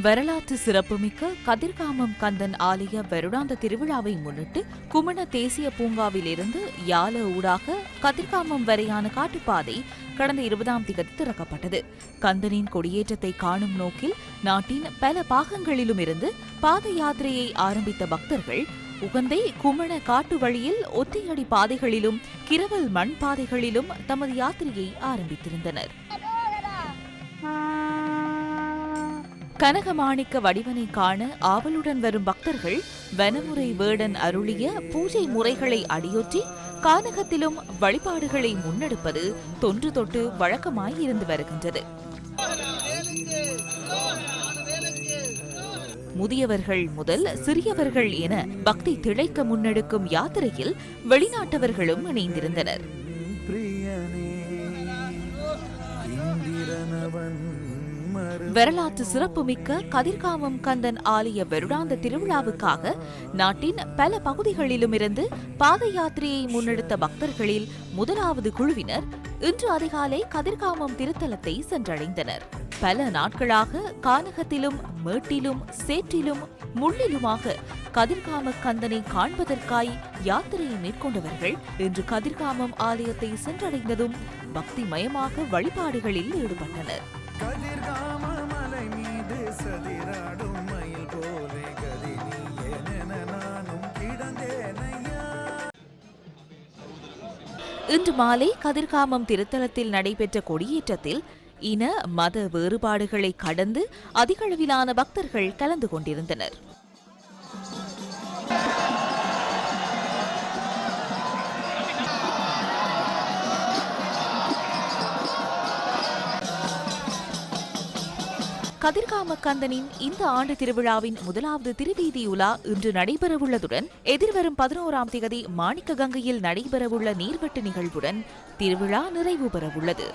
வரலாற்று சிறப்புமிக்க கதிர்காமம் கந்தன் ஆலய வருடாந்த திருவிழாவை முன்னிட்டு குமண தேசிய பூங்காவிலிருந்து யால ஊடாக கதிர்காமம் வரையான காட்டுப்பாதை கடந்த இருபதாம் திகதி திறக்கப்பட்டது. கந்தனின் கொடியேற்றத்தை காணும் நோக்கில் நாட்டின் பல பாகங்களிலும் இருந்து பாத யாத்திரையை ஆரம்பித்த பக்தர்கள் உகந்தை குமண காட்டு வழியில் ஒத்தையடி பாதைகளிலும் கிரவல் மண் பாதைகளிலும் தமது யாத்திரையை ஆரம்பித்திருந்தனர். கனகமாணிக்க வடிவனை காண ஆவலுடன் வரும் பக்தர்கள் வனமுறை வேடன் அருளிய பூஜை முறைகளை அடியொற்றி கானகத்திலும் வழிபாடுகளை முன்னெடுப்பது தொன்று தொட்டு வழக்கமாய் இருந்து வருகின்றது. முதியவர்கள் முதல் சிறியவர்கள் என பக்தி திளைக்க முன்னெடுக்கும் யாத்திரையில் வெளிநாட்டவர்களும் இணைந்திருந்தனர். வரலாற்று சிறப்புமிக்க கதிர்காமம் கந்தன் ஆலய வருடாந்த திருவிழாவுக்காக நாட்டின் பல பகுதிகளிலும் இருந்து பாத யாத்திரையை முன்னெடுத்த பக்தர்களில் முதலாவது குழுவினர் இன்று அதிகாலை கதிர்காமம் திருத்தலத்தை சென்றடைந்தனர். பல நாட்களாக கானகத்திலும் மேட்டிலும் சேற்றிலும் முள்ளிலுமாக கதிர்காம கந்தனை காண்பதற்காய் யாத்திரையை மேற்கொண்டவர்கள் இன்று கதிர்காமம் ஆலயத்தை சென்றடைந்ததும் பக்திமயமாக வழிபாடுகளில் ஈடுபட்டனர். கதிர்காம மலை மீது சதிராடும் மயில் போலே கதி நானும் கிடந்தேனையா. இன்று மாலை கதிர்காமம் திருத்தலத்தில் நடைபெற்ற கொடியேற்றத்தில் இன மத வேறுபாடுகளை கடந்து அதிகளவிலான பக்தர்கள் கலந்து கொண்டிருந்தனர். கதிர்காம கந்தனின் இந்த ஆண்டு திருவிழாவின் முதலாவது திருவீதி உலா இன்று நடைபெறவுள்ளதுடன் எதிர்வரும் பதினோராம் தேதி மாணிக்க கங்கையில் நடைபெறவுள்ள நீர்வெட்டு நிகழ்வுடன் திருவிழா நிறைவு பெறவுள்ளது.